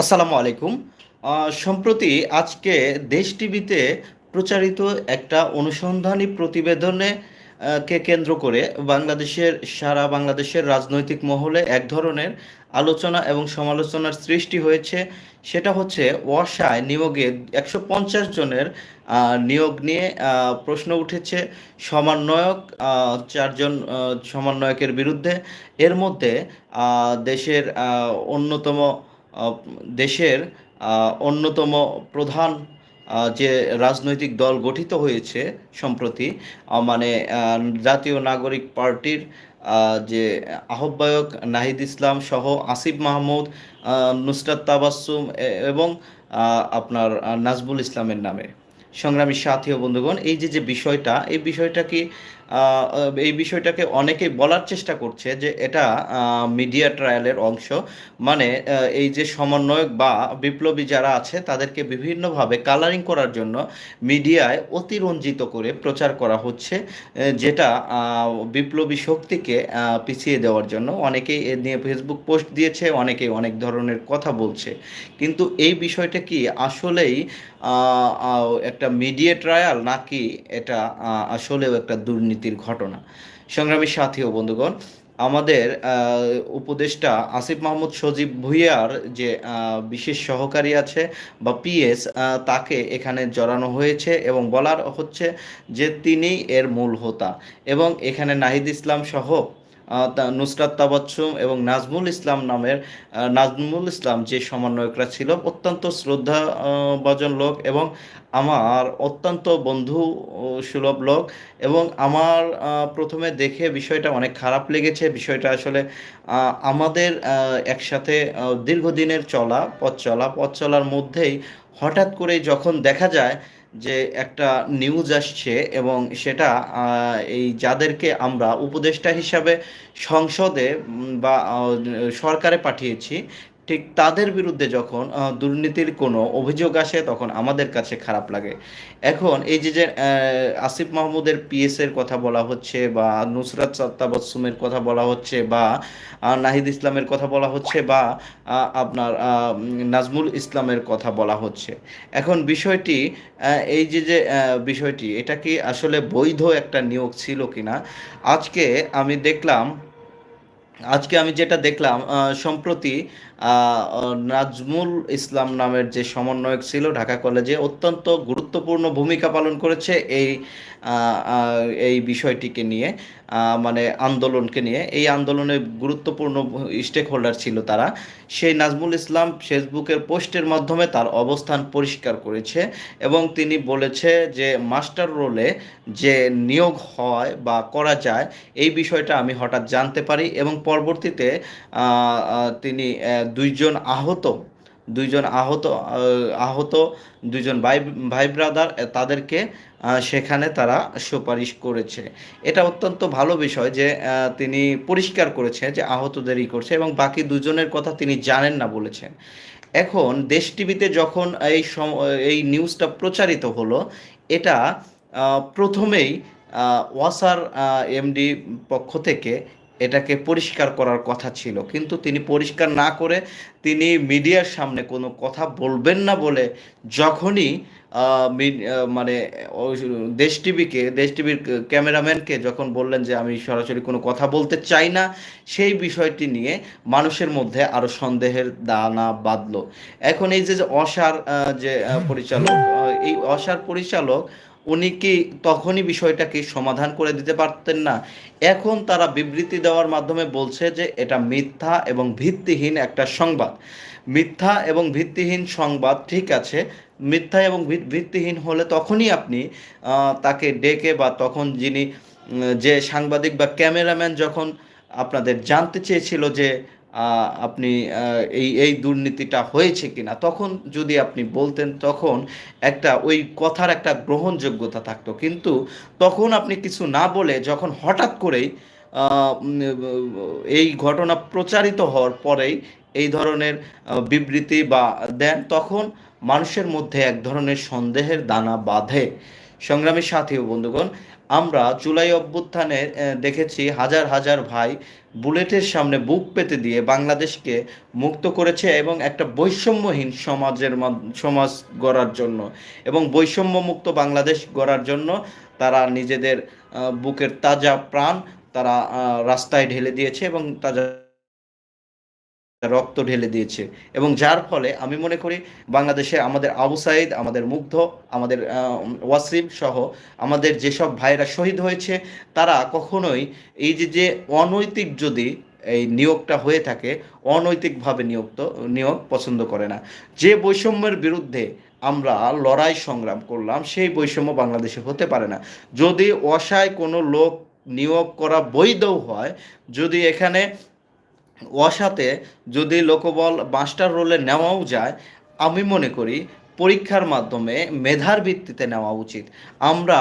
আসসালামু আলাইকুম। সম্প্রতি আজকে দেশ টিভিতে প্রচারিত একটা অনুসন্ধানী প্রতিবেদনে কে কেন্দ্র করে বাংলাদেশের, সারা বাংলাদেশের রাজনৈতিক মহলে এক ধরনের আলোচনা এবং সমালোচনার সৃষ্টি হয়েছে। সেটা হচ্ছে ওয়াসায় নিয়োগে একশো পঞ্চাশ জনের নিয়োগ নিয়ে প্রশ্ন উঠেছে। সমন্বয়ক চারজন সমন্বয়কের বিরুদ্ধে। এর মধ্যে দেশের অন্যতম দেশের অন্যতম প্রধান যে রাজনৈতিক দল গঠিত হয়েছে সম্প্রতি মানে জাতীয় নাগরিক পার্টির যে আহ্বায়ক নাহিদ ইসলাম সহ আসিফ মাহমুদ নুসরাত তাবাসসুম এ- এবং আপনার নাজবুল ইসলামের নামে। সংগ্রামী সাথী বন্ধুগণ, এই যে যে বিষয়টা, এই বিষয়টা কি এই বিষয়টাকে অনেকেই বলার চেষ্টা করছে যে এটা মিডিয়া ট্রায়ালের অংশ। মানে এই যে সমন্বয়ক বা বিপ্লবী যারা আছে, তাদেরকে বিভিন্নভাবে কালারিং করার জন্য মিডিয়ায় অতিরঞ্জিত করে প্রচার করা হচ্ছে যেটা বিপ্লবী শক্তিকে পিছিয়ে দেওয়ার জন্য। অনেকেই এ নিয়ে ফেসবুক পোস্ট দিয়েছে, অনেকেই অনেক ধরনের কথা বলছে। কিন্তু এই বিষয়টা কি আসলেই একটা মিডিয়া ট্রায়াল নাকি এটা আসলেও একটা দুর্নীতির ঘটনা। সংগ্রামী সাথী ও বন্ধুগণ, আমাদের উপদেষ্টা আসিফ মাহমুদ সজীব ভুইয়ার যে বিশেষ সহকারী আছে বা পিএস তাকে এখানে জড়ানো হয়েছে এবং বলার হচ্ছে যে তিনি এর মূল হোতা এবং এখানে নাহিদ ইসলাম সহ নুসরাত তাবাচ্ছুম এবং নাজমুল ইসলাম নামের নাজমুল ইসলাম যে সমন্বয়করা ছিল, অত্যন্ত শ্রদ্ধা ভাজন লোক এবং আমার অত্যন্ত বন্ধু সুলভ লোক এবং আমার প্রথমে দেখে বিষয়টা অনেক খারাপ লেগেছে। বিষয়টা আসলে আমাদের একসাথে দীর্ঘদিনের চলা, পথ চলা, পথ চলার মধ্যেই হঠাৎ করে যখন দেখা যায় যে একটা নিউজ আসছে এবং সেটা এই যাদেরকে আমরা উপদেষ্টা হিসাবে সংসদে বা সরকারে পাঠিয়েছি ঠিক তাদের বিরুদ্ধে যখন দুর্নীতির কোনো অভিযোগ আসে তখন আমাদের কাছে খারাপ লাগে। এখন এই যে যে আসিফ মাহমুদের পিএস এর কথা বলা হচ্ছে বা নুসরাত তাবাসসুমের কথা বলা হচ্ছে বা নাহিদ ইসলামের কথা বলা হচ্ছে বা আপনার নাজমুল ইসলামের কথা বলা হচ্ছে। এখন বিষয়টি এই যে যে বিষয়টি, এটা কি আসলে বৈধ একটা নিয়োগ ছিল কিনা? আজকে আমি দেখলাম, আজকে আমি যেটা দেখলাম সম্প্রতি নাজমুল ইসলাম নামের যে সমন্বয়ক ছিল ঢাকা কলেজে অত্যন্ত গুরুত্বপূর্ণ ভূমিকা পালন করেছে এই এই বিষয়টিকে নিয়ে মানে আন্দোলনকে নিয়ে। এই আন্দোলনে গুরুত্বপূর্ণ স্টেক হোল্ডার ছিল তারা। সেই নাজমুল ইসলাম ফেসবুকের পোস্টের মাধ্যমে তার অবস্থান পরিষ্কার করেছে এবং তিনি বলেছে যে, মাস্টার রোলে যে নিয়োগ হয় বা করা যায়, এই বিষয়টা আমি হঠাৎ জানতে পারি এবং পরবর্তীতে তিনি দুইজন আহত দুইজন আহত আহত, দুইজন ভাই ভাই ব্রাদার তাদেরকে সেখানে তারা সুপারিশ করেছে। এটা অত্যন্ত ভালো বিষয় যে তিনি পরিষ্কার করেছে যে আহতদেরই করছে এবং বাকি দুজনের কথা তিনি জানেন না বলেছেন। এখন দেশ টিভিতে যখন এই এই নিউজটা প্রচারিত হলো, এটা প্রথমেই ওয়াসার এমডি পক্ষ থেকে এটাকে পরিষ্কার করার কথা ছিল। কিন্তু তিনি পরিষ্কার না করে তিনি মিডিয়ার সামনে কোনো কথা বলবেন না বলে যখনই মানে দেশ টিভিকে, দেশ টিভির ক্যামেরাম্যানকে যখন বললেন যে আমি সরাসরি কোনো কথা বলতে চাই না, সেই বিষয়টি নিয়ে মানুষের মধ্যে আরও সন্দেহের দানা বাঁধলো। এখন এই যে অসার যে পরিচালক এই অসার পরিচালক উনি কি তখনই বিষয়টাকে সমাধান করে দিতে পারতেন না? এখন তারা বিবৃতি দেওয়ার মাধ্যমে বলছে যে এটা মিথ্যা এবং ভিত্তিহীন একটা সংবাদ। মিথ্যা এবং ভিত্তিহীন সংবাদ, ঠিক আছে, মিথ্যা এবং ভিত- ভিত্তিহীন হলে তখনই আপনি তাকে ডেকে বা তখন যিনি যে সাংবাদিক বা ক্যামেরাম্যান যখন আপনাদের জানতে চেয়েছিল যে আপনি এই এই দুর্নীতিটা হয়েছে কিনা, তখন যদি আপনি বলতেন, তখন একটা, ওই কথার একটা গ্রহণযোগ্যতা থাকতো। কিন্তু তখন আপনি কিছু না বলে যখন হঠাৎ করেই এই ঘটনা প্রচারিত হওয়ার পরেই এই ধরনের বিবৃতি বা দেন, তখন মানুষের মধ্যে এক ধরনের সন্দেহের দানা বাঁধে। সংগ্রামী সাথী ও বন্ধুগণ, আমরা জুলাই অভ্যুত্থানে দেখেছি হাজার হাজার ভাই বুলেটের সামনে বুক পেতে দিয়ে বাংলাদেশকে মুক্ত করেছে এবং একটা বৈষম্যহীন সমাজের সমাজ গড়ার জন্য এবং বৈষম্য মুক্ত বাংলাদেশ গড়ার জন্য তারা নিজেদের বুকের তাজা প্রাণ তারা রাস্তায় ঢেলে দিয়েছে এবং তাজা রক্ত ঢেলে দিয়েছে। এবং যার ফলে আমি মনে করি বাংলাদেশে আমাদের আবু সাইদ আমাদের মুগ্ধ আমাদের আহ, ওয়াসিম সহ আমাদের যেসব ভাইরা শহীদ হয়েছে তারা কখনোই এই যে যে অনৈতিক যদি এই নিয়োগটা হয়ে থাকে অনৈতিকভাবে নিয়োগ তো নিয়োগ পছন্দ করে না। যে বৈষম্যের বিরুদ্ধে আমরা লড়াই সংগ্রাম করলাম সেই বৈষম্য বাংলাদেশে হতে পারে না। যদি অসায় কোনো লোক নিয়োগ করা বৈধ হয় যদি এখানে অসাথে যদি লোকবল মাস্টার রোলে নেওয়াও যায়, আমি মনে করি পরীক্ষার মাধ্যমে মেধার ভিত্তিতে নেওয়া উচিত। আমরা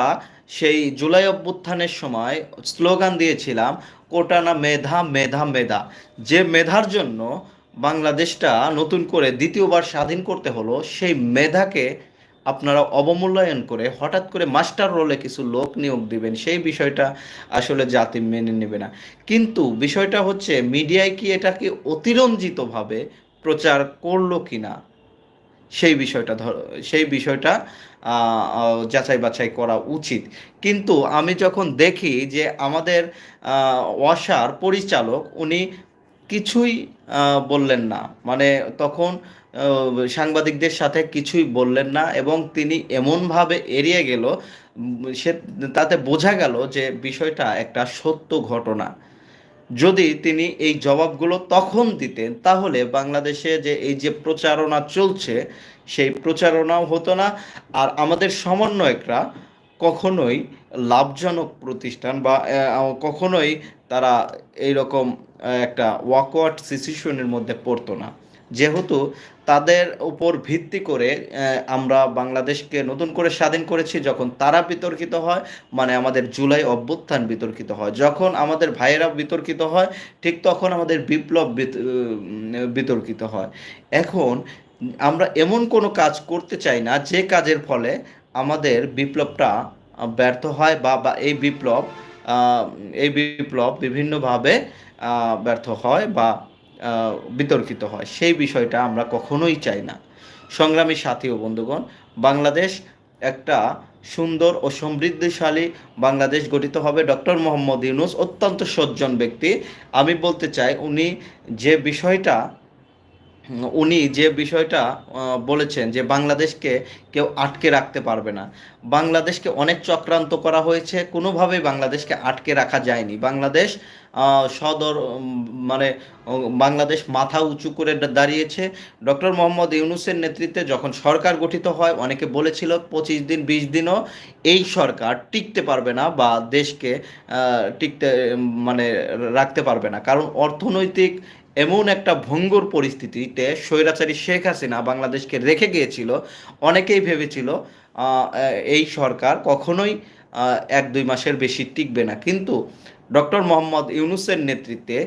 সেই জুলাই অভ্যুত্থানের সময় স্লোগান দিয়েছিলাম কোটানা মেধা মেধা মেধা। যে মেধার জন্য বাংলাদেশটা নতুন করে দ্বিতীয়বার স্বাধীন করতে হলো, সেই মেধাকে আপনারা অবমূল্যায়ন করে হঠাৎ করে মাস্টার রোলে কিছু লোক নিয়োগ দিবেন, সেই বিষয়টা আসলে জাতি মেনে নেবে না। কিন্তু বিষয়টা হচ্ছে, মিডিয়ায় কি এটাকে অতিরঞ্জিতভাবে প্রচার করল কি না সেই বিষয়টা ধর, সেই বিষয়টা যাচাই বাছাই করা উচিত। কিন্তু আমি যখন দেখি যে আমাদের ওয়াসার পরিচালক, উনি কিছুই বললেন না। মানে তখন সাংবাদিকদের সাথে কিছুই বললেন না এবং তিনি এমনভাবে এড়িয়ে গেল সে তাতে বোঝা গেল যে বিষয়টা একটা সত্য ঘটনা। যদি তিনি এই জবাবগুলো তখন দিতেন, তাহলে বাংলাদেশে যে এই যে প্রচারণা চলছে, সেই প্রচারণাও হতো না। আর আমাদের সমন্বয়করা কখনোই লাভজনক প্রতিষ্ঠান বা কখনোই তারা এইরকম একটা ওয়াকওয়ার্ড সিচুয়েশনের মধ্যে পড়তো না। যেহেতু তাদের উপর ভিত্তি করে আমরা বাংলাদেশকে নতুন করে স্বাধীন করেছি যখন তারা বিতর্কিত হয় মানে আমাদের জুলাই অভ্যুত্থান বিতর্কিত হয়। যখন আমাদের ভাইয়েরা বিতর্কিত হয়, ঠিক তখন আমাদের বিপ্লব বিত- বিতর্কিত হয়। এখন আমরা এমন কোনো কাজ করতে চাই না, যে কাজের ফলে আমাদের বিপ্লবটা ব্যর্থ হয় বা বা এই বিপ্লব এই বিপ্লব বিভিন্নভাবে ব্যর্থ হয় বা বিতর্কিত হয়। সেই বিষয়টা আমরা কখনোই চাই না। সংগ্রামী সাথী ও বন্ধুগণ, বাংলাদেশ একটা সুন্দর ও সমৃদ্ধিশালী বাংলাদেশ গঠিত হবে। ডক্টর মোহাম্মদ ইউনুস অত্যন্ত সজ্জন ব্যক্তি। আমি বলতে চাই, উনি যে বিষয়টা উনি যে বিষয়টা বলেছেন যে বাংলাদেশকে কেউ আটকে রাখতে পারবে না। বাংলাদেশকে অনেক চক্রান্ত করা হয়েছে, কোনোভাবেই বাংলাদেশকে আটকে রাখা যায়নি। বাংলাদেশ সদর মানে বাংলাদেশ মাথা উঁচু করে দাঁড়িয়েছে। ডক্টর মোহাম্মদ ইউনুসের নেতৃত্বে যখন সরকার গঠিত হয়, অনেকে বলেছিল পঁচিশ দিন, বিশ দিনও এই সরকার টিকতে পারবে না বা দেশকে টিকতে মানে রাখতে পারবে না। কারণ অর্থনৈতিক এমন একটা ভঙ্গুর পরিস্থিতিতে স্বৈরাচারী শেখ হাসিনা বাংলাদেশকে রেখে গিয়েছিল, অনেকেই ভেবেছিল এই সরকার কখনোই এক দুই মাসের বেশি টিকবে না। কিন্তু ডক্টর মোহাম্মদ ইউনুসের নেতৃত্বে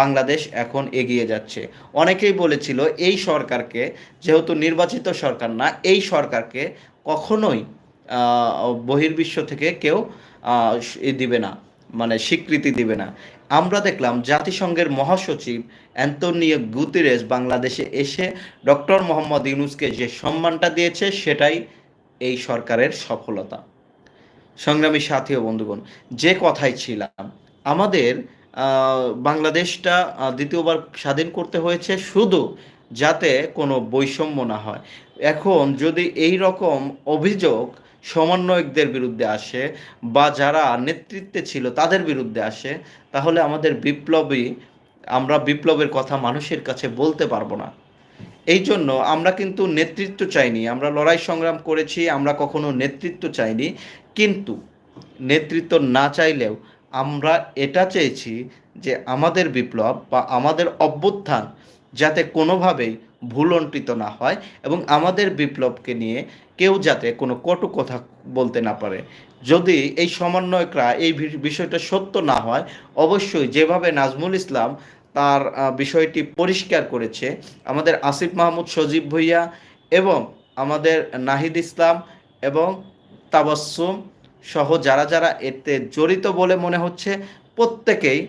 বাংলাদেশ এখন এগিয়ে যাচ্ছে। অনেকেই বলেছিল, এই সরকারকে, যেহেতু নির্বাচিত সরকার না, এই সরকারকে কখনোই বহির্বিশ্ব থেকে কেউ দিবে না। মানে স্বীকৃতি দিবে না। আমরা দেখলাম জাতিসংঘের মহাসচিব অ্যান্তনিও গুতেরেস বাংলাদেশে এসে ডক্টর মোহাম্মদ ইউনুসকে যে সম্মানটা দিয়েছে, সেটাই এই সরকারের সফলতা। সংগ্রামী সাথী ও বন্ধুগণ, যে কথাই ছিলাম, আমাদের বাংলাদেশটা দ্বিতীয়বার স্বাধীন করতে হয়েছে শুধু যাতে কোনো বৈষম্য না হয়। এখন যদি এই রকম অভিযোগ সমন্বয়কদের বিরুদ্ধে আসে বা যারা নেতৃত্বে ছিল তাদের বিরুদ্ধে আসে, তাহলে আমাদের বিপ্লবী, আমরা বিপ্লবের কথা মানুষের কাছে বলতে পারব না। এই জন্য আমরা কিন্তু নেতৃত্ব চাইনি। আমরা লড়াই সংগ্রাম করেছি, আমরা কখনো নেতৃত্ব চাইনি। কিন্তু নেতৃত্ব না চাইলেও আমরা এটা চেয়েছি যে আমাদের বিপ্লব বা আমাদের অভ্যুত্থান যাতে কোনোভাবেই ভুলন্টিত না হয় এবং আমাদের বিপ্লবকে নিয়ে কেউ যাতে কোনো কটু কথা বলতে না পারে। যদি এই সমন্বয়করা এই বিষয়টা সত্য না হয়, অবশ্যই যেভাবে নাজমুল ইসলাম তার বিষয়টি পরিষ্কার করেছে, আমাদের আসিফ মাহমুদ সজীব ভুইয়া এবং আমাদের নাহিদ ইসলাম এবং তাবাসসুম সহ যারা যারা এতে জড়িত বলে মনে হচ্ছে, প্রত্যেকেই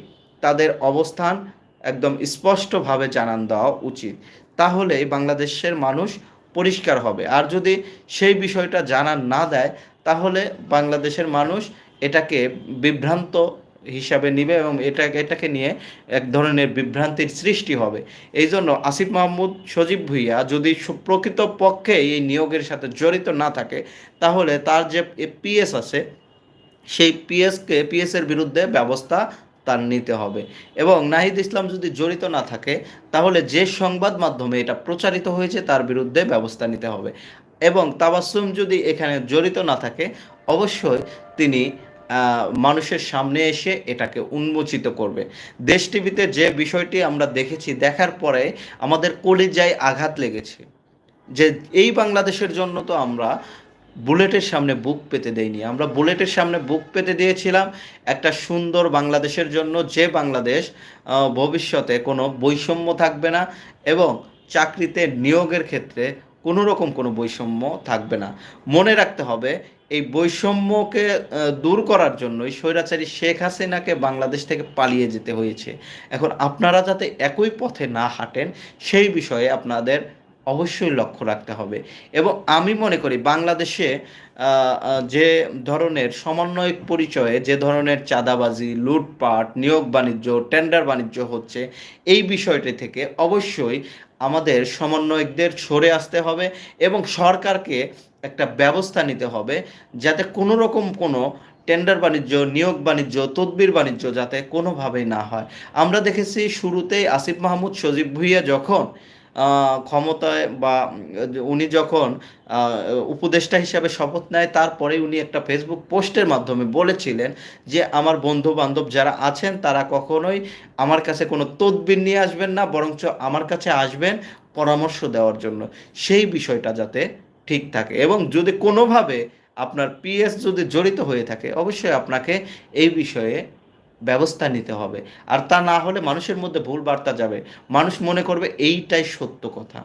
তাদের অবস্থান একদম স্পষ্টভাবে জানান দেওয়া উচিত। তাহলেই বাংলাদেশের মানুষ পরিষ্কার হবে। আর যদি সেই বিষয়টা জানা না দেয়, তাহলে বাংলাদেশের মানুষ এটাকে বিভ্রান্ত হিসাবে নিবে এবং এটা, এটাকে নিয়ে এক ধরনের বিভ্রান্তির সৃষ্টি হবে। এই জন্য আসিফ মাহমুদ, সজীব ভুইয়া যদি প্রকৃত পক্ষে এই নিয়োগের সাথে জড়িত না থাকে, তাহলে তার যে পিএস আছে, সেই পিএসকে পিএসের বিরুদ্ধে ব্যবস্থা তার নিতে হবে। এবং নাহিদ ইসলাম যদি জড়িত না থাকে, তাহলে যে সংবাদ মাধ্যমে এটা প্রচারিত হয়েছে তার বিরুদ্ধে ব্যবস্থা নিতে হবে। এবং তাবাসুম যদি এখানে জড়িত না থাকে, অবশ্যই তিনি মানুষের সামনে এসে এটাকে উন্মোচিত করবে। দেশ টিভিতে যে বিষয়টি আমরা দেখেছি, দেখার পরে আমাদের কলিজায় আঘাত লেগেছে। যে এই বাংলাদেশের জন্য তো আমরা বুলেটের সামনে বুক পেতে দেইনি আমরা বুলেটের সামনে বুক পেতে দিয়েছিলাম একটা সুন্দর বাংলাদেশের জন্য, যে বাংলাদেশ ভবিষ্যতে কোনো বৈষম্য থাকবে না এবং চাকরিতে নিয়োগের ক্ষেত্রে কোনো রকম কোনো বৈষম্য থাকবে না। মনে রাখতে হবে, এই বৈষম্যকে দূর করার জন্যই স্বৈরাচারী শেখ হাসিনাকে বাংলাদেশ থেকে পালিয়ে যেতে হয়েছে। এখন আপনারা যাতে একই পথে না হাঁটেন, সেই বিষয়ে আপনাদের অবশ্যই লক্ষ্য রাখতে হবে। এবং আমি মনে করি বাংলাদেশে যে ধরনের সমন্বয়ক পরিচয়ে যে ধরনের চাঁদাবাজি, লুটপাট, নিয়োগ বাণিজ্য টেন্ডার বাণিজ্য হচ্ছে, এই বিষয়টি থেকে অবশ্যই আমাদের সমন্বয়কদের সরে আসতে হবে এবং সরকারকে একটা ব্যবস্থা নিতে হবে যাতে কোনো রকম কোনো টেন্ডার বাণিজ্য, নিয়োগ বাণিজ্য, তদবির বাণিজ্য যাতে কোনোভাবেই না হয়। আমরা দেখেছি শুরুতেই আসিফ মাহমুদ সজীব ভুইয়া যখন ক্ষমতায় বা উনি যখন উপদেষ্টা হিসাবে শপথ নেয়, তারপরে উনি একটা ফেসবুক পোস্টের মাধ্যমে বলেছিলেন যে, আমার বন্ধু বান্ধব যারা আছেন, তারা কখনোই আমার কাছে কোনো তদবির নিয়ে আসবেন না, বরঞ্চ আমার কাছে আসবেন পরামর্শ দেওয়ার জন্য। সেই বিষয়টা যাতে ঠিক থাকে এবং যদি কোনোভাবে আপনার পিএস যদি জড়িত হয়ে থাকে, অবশ্যই আপনাকে এই বিষয়ে ব্যবস্থা নিতে হবে। আর তা না হলে মানুষের মধ্যে ভুল বার্তা যাবে। মানুষ মনে করবে এইটাই সত্য কথা।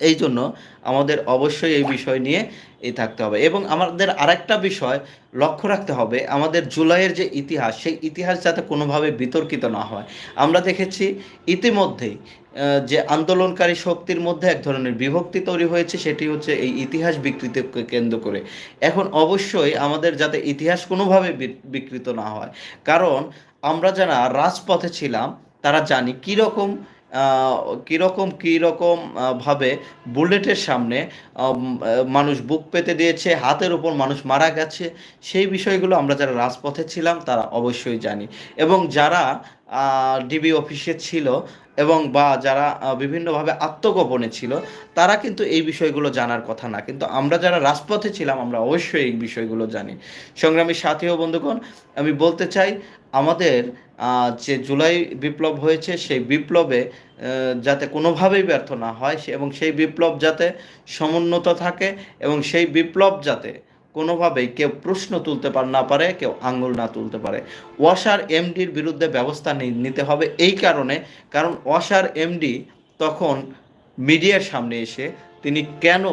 এই জন্য আমাদের অবশ্যই এই বিষয় নিয়ে এই থাকতে হবে। এবং আমাদের আরেকটা বিষয় লক্ষ্য রাখতে হবে, আমাদের জুলাইয়ের যে ইতিহাস, সেই ইতিহাস যাতে কোনোভাবে বিতর্কিত না হয়। আমরা দেখেছি ইতিমধ্যেই যে আন্দোলনকারী শক্তির মধ্যে এক ধরনের বিভক্তি তৈরি হয়েছে, সেটি হচ্ছে এই ইতিহাস বিকৃতিকে কেন্দ্র করে। এখন অবশ্যই আমাদের যাতে ইতিহাস কোনোভাবে বিকৃত না হয়। কারণ আমরা যারা রাজপথে ছিলাম, তারা জানি কীরকম কীরকম কীরকম ভাবে বুলেটের সামনে মানুষ বুক পেতে দিয়েছে, হাতের উপর মানুষ মারা গেছে, সেই বিষয়গুলো আমরা যারা রাজপথে ছিলাম, তারা অবশ্যই জানি। এবং যারা ডিবি অফিসে ছিল এবং বা যারা বিভিন্নভাবে আত্মগোপনে ছিল, তারা কিন্তু এই বিষয়গুলো জানার কথা না। কিন্তু আমরা যারা রাজপথে ছিলাম, আমরা অবশ্যই এই বিষয়গুলো জানি। সংগ্রামী সাথী ও বন্ধুগণ, আমি বলতে চাই, আমাদের যে জুলাই বিপ্লব হয়েছে, সেই বিপ্লবে যাতে কোনোভাবেই ব্যর্থ না হয় এবং সেই বিপ্লব যাতে সমুন্নত থাকে, এবং সেই বিপ্লব যাতে কোনোভাবেই কেউ প্রশ্ন তুলতে পার, না পারে, কেউ আঙ্গুল না তুলতে পারে। ওয়াসার এমডির বিরুদ্ধে ব্যবস্থা নিতে হবে এই কারণে, কারণ ওয়াসার এমডি তখন মিডিয়ার সামনে এসে তিনি কেন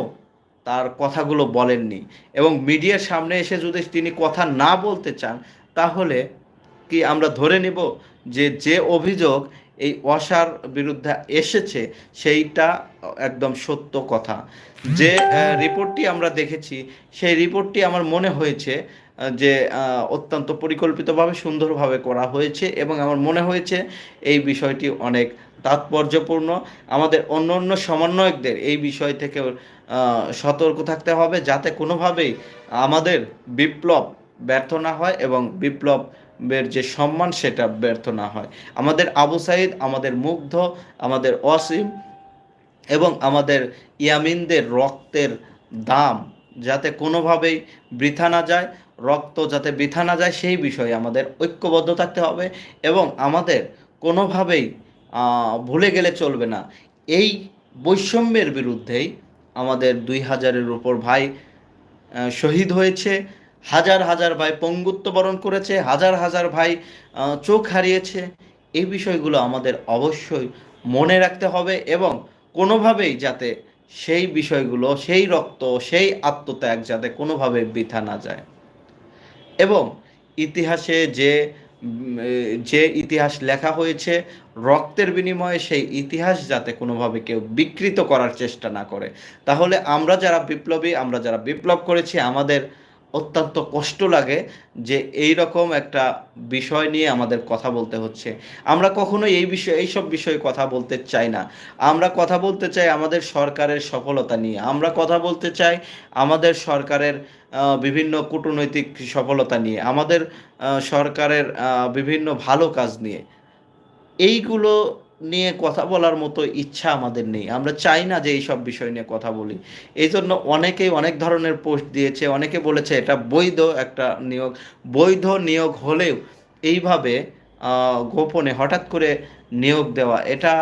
তার কথাগুলো বলেননি? এবং মিডিয়ার সামনে এসে যদি তিনি কথা না বলতে চান, তাহলে কি আমরা ধরে নেব যে যে অভিযোগ এই অসার বিরুদ্ধে এসেছে সেইটা একদম সত্য কথা। যে রিপোর্টটি আমরা দেখেছি, সেই রিপোর্টটি আমার মনে হয়েছে যে অত্যন্ত পরিকল্পিতভাবে, সুন্দরভাবে করা হয়েছে এবং আমার মনে হয়েছে এই বিষয়টি অনেক তাৎপর্যপূর্ণ। আমাদের অন্য অন্য সমন্বয়কদের এই বিষয় থেকে সতর্ক থাকতে হবে যাতে কোনোভাবেই আমাদের বিপ্লব ব্যর্থ না হয় এবং বিপ্লবের যে সম্মান, সেটা ব্যর্থ না হয়। আমাদের আবু সাইদ, আমাদের মুগ্ধ, আমাদের অসীম এবং আমাদের ইয়ামিনদের রক্তের দাম যাতে কোনোভাবেই বৃথা না যায়, রক্ত যাতে বৃথা না যায়, সেই বিষয়ে আমাদের ঐক্যবদ্ধ থাকতে হবে এবং আমাদের কোনোভাবেই ভুলে গেলে চলবে না। এই বৈষম্যের বিরুদ্ধেই আমাদের দুই হাজারের উপর ভাই শহীদ হয়েছে। হাজার হাজার ভাই পঙ্গুত্ব বরণ করেছে, হাজার হাজার ভাই চোখ হারিয়েছে। এই বিষয়গুলো আমাদের অবশ্যই মনে রাখতে হবে এবং কোনোভাবেই যাতে সেই বিষয়গুলো, সেই রক্ত, সেই আত্মত্যাগ যাতে কোনোভাবে বৃথা না যায়। এবং ইতিহাসে যে যে ইতিহাস লেখা হয়েছে, রক্তের বিনিময়ে সেই ইতিহাস যাতে কোনোভাবে কেউ বিকৃত করার চেষ্টা না করে। তাহলে আমরা যারা বিপ্লবী, আমরা যারা বিপ্লব করেছি, আমাদের অত্যন্ত কষ্ট লাগে যে এই রকম একটা বিষয় নিয়ে আমাদের কথা বলতে হচ্ছে। আমরা কখনো এই বিষয়ে, এইসব বিষয়ে কথা বলতে চাই না। আমরা কথা বলতে চাই আমাদের সরকারের সফলতা নিয়ে। আমরা কথা বলতে চাই আমাদের সরকারের বিভিন্ন কূটনৈতিক সফলতা নিয়ে। আমাদের সরকারের বিভিন্ন ভালো কাজ নিয়ে। এইগুলো নিয়ে কথা বলার মতো ইচ্ছা আমাদের নেই। আমরা চাই না যে এইসব বিষয় নিয়ে কথা বলি। এই জন্য অনেকেই অনেক ধরনের পোস্ট দিয়েছে, অনেকে বলেছে এটা বৈধ একটা নিয়োগ। বৈধ নিয়োগ হলেও এইভাবে গোপনে হঠাৎ করে নিয়োগ দেওয়া এটা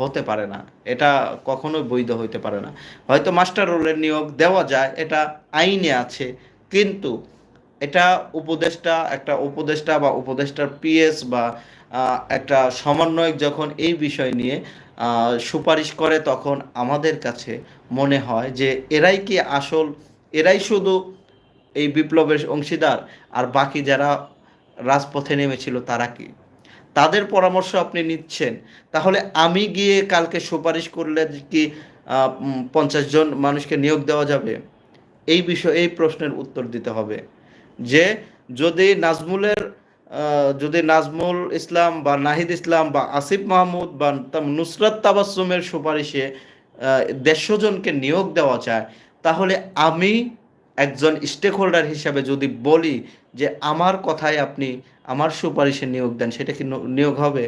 হতে পারে না। এটা কখনো বৈধ হইতে পারে না। হয়তো মাস্টার রোলের নিয়োগ দেওয়া যায়, এটা আইনে আছে, কিন্তু এটা উপদেষ্টা, একটা উপদেষ্টা বা উপদেষ্টার পিএস বা একটা সমন্বয়ক যখন এই বিষয় নিয়ে সুপারিশ করে তখন আমাদের কাছে মনে হয় যে এরাই কি আসল, এরাই শুধু এই বিপ্লবের অংশীদার আর বাকি যারা রাজপথে নেমেছিল তারা কি? তাদের পরামর্শ আপনি নিচ্ছেন। তাহলে আমি গিয়ে কালকে সুপারিশ করলে কি পঞ্চাশ জন মানুষকে নিয়োগ দেওয়া যাবে? এই বিষয়ে, এই প্রশ্নের উত্তর দিতে হবে যে যদি নাজমুলের যদি নাজমুল ইসলাম বা নাহিদ ইসলাম বা আসিফ মাহমুদ বা নুসরাত তাবাসসুমের সুপারিশে দেড়শো জনকে নিয়োগ দেওয়া যায় তাহলে আমি একজন স্টেক হোল্ডার হিসাবে যদি বলি যে আমার কথায় আপনি আমার সুপারিশে নিয়োগ দেন, সেটা কি নিয়োগ হবে?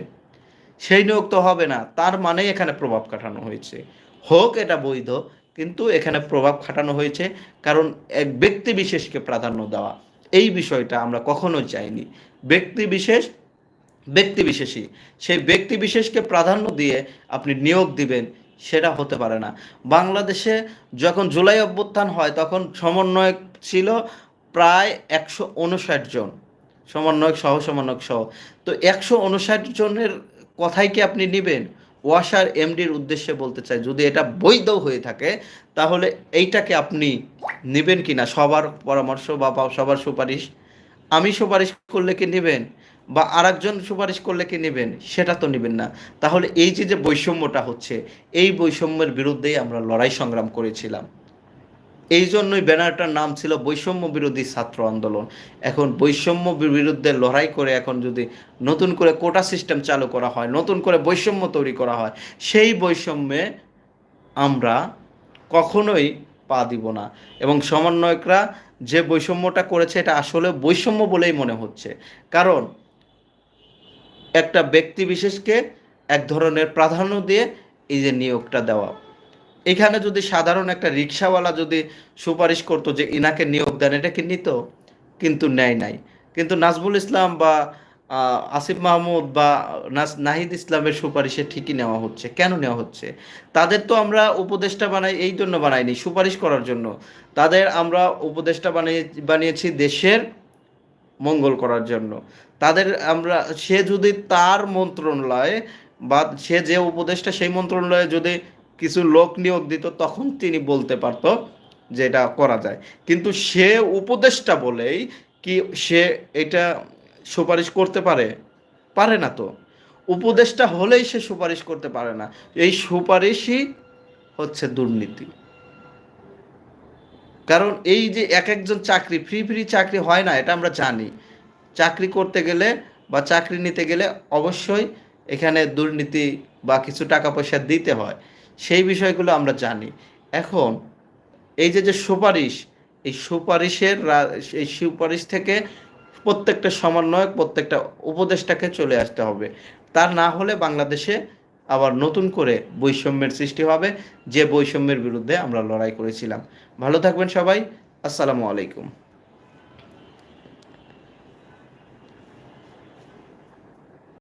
সেই নিয়োগ তো হবে না। তার মানে এখানে প্রভাব খাটানো হয়েছে। হোক এটা বৈধ, কিন্তু এখানে প্রভাব খাটানো হয়েছে, কারণ এক ব্যক্তি বিশেষকে প্রাধান্য দেওয়া, এই বিষয়টা আমরা কখনোই চাইনি। ব্যক্তি বিশেষ, ব্যক্তি বিশেষই সেই ব্যক্তি বিশেষকে প্রাধান্য দিয়ে আপনি নিয়োগ দিবেন, সেটা হতে পারে না। বাংলাদেশে যখন জুলাই অভ্যুত্থান হয়, তখন সমন্বয়ক ছিল প্রায় একশো উনষাট জন। সমন্বয়ক সহ সমন্বয়ক সহ। তো একশো উনষাট জনের কথাই কি আপনি নেবেন? ওয়াসার এমডির উদ্দেশ্যে বলতে চাই, যদি এটা বৈধ হয়ে থাকে, তাহলে এইটাকে আপনি নেবেন কি না সবার পরামর্শ বা বা সবার সুপারিশ আমি সুপারিশ করলে কি নেবেন? বা আরেকজন সুপারিশ করলে কি নেবেন? সেটা তো নেবেন না। তাহলে এই যে যে বৈষম্যটা হচ্ছে, এই বৈষম্যের বিরুদ্ধেই আমরা লড়াই সংগ্রাম করেছিলাম। এই জন্যই ব্যানারটার নাম ছিল বৈষম্য বিরোধী ছাত্র আন্দোলন। এখন বৈষম্য বিরুদ্ধে লড়াই করে এখন যদি নতুন করে কোটা সিস্টেম চালু করা হয়, নতুন করে বৈষম্য তৈরি করা হয়, সেই বৈষম্যে আমরা কখনোই পা দিব না। এবং সমন্বয়করা যে বৈষম্যটা করেছে, এটা আসলে বৈষম্য বলেই মনে হচ্ছে। কারণ একটা ব্যক্তি বিশেষকে এক ধরনের প্রাধান্য দিয়ে এই যে নিয়োগটা দেওয়া। এখানে যদি সাধারণ একটা রিক্সাওয়ালা যদি সুপারিশ করতো যে ইনাকে নিয়োগ দেন, এটা কি নিত? কিন্তু নেয় নাই। কিন্তু নাজমুল ইসলাম বা আসিফ মাহমুদ বা নাহিদ ইসলামের সুপারিশে ঠিকই নেওয়া হচ্ছে। কেন নেওয়া হচ্ছে? তাদের তো আমরা উপদেষ্টা বানাই, এই জন্য বানাইনি, সুপারিশ করার জন্য। তাদের আমরা উপদেষ্টা বানিয়ে, বানিয়েছি দেশের মঙ্গল করার জন্য। তাদের আমরা, সে যদি তার মন্ত্রণালয়ে বা সে যে উপদেষ্টা, সেই মন্ত্রণালয়ে যদি কিছু লোক নিয়োগ দিত, তখন তিনি বলতে পারতো যে এটা করা যায়। কিন্তু সে উপদেষ্টা বলেই কি সে এটা সুপারিশ করতে পারে? পারে না তো। উপদেষ্টা হলেই সে সুপারিশ করতে পারে না। এই সুপারিশই হচ্ছে দুর্নীতি। কারণ এই যে এক একজন চাকরি, ফ্রি ফ্রি চাকরি হয় না, এটা আমরা জানি। চাকরি করতে গেলে বা চাকরি নিতে গেলে অবশ্যই এখানে দুর্নীতি বা কিছু টাকা পয়সা দিতে হয়। সেই বিষয়গুলো আমরা জানি। এখন এই যে যে সুপারিশ, এই সুপারিশের এই সুপারিশ থেকে প্রত্যেকটা সমন্বয়ক, প্রত্যেকটা উপদেশটাকে চলে আসতে হবে। তা না হলে বাংলাদেশে আবার নতুন করে বৈষম্যের সৃষ্টি হবে, যে বৈষম্যের বিরুদ্ধে আমরা লড়াই করেছিলাম। ভালো থাকবেন সবাই। আসসালামু আলাইকুম।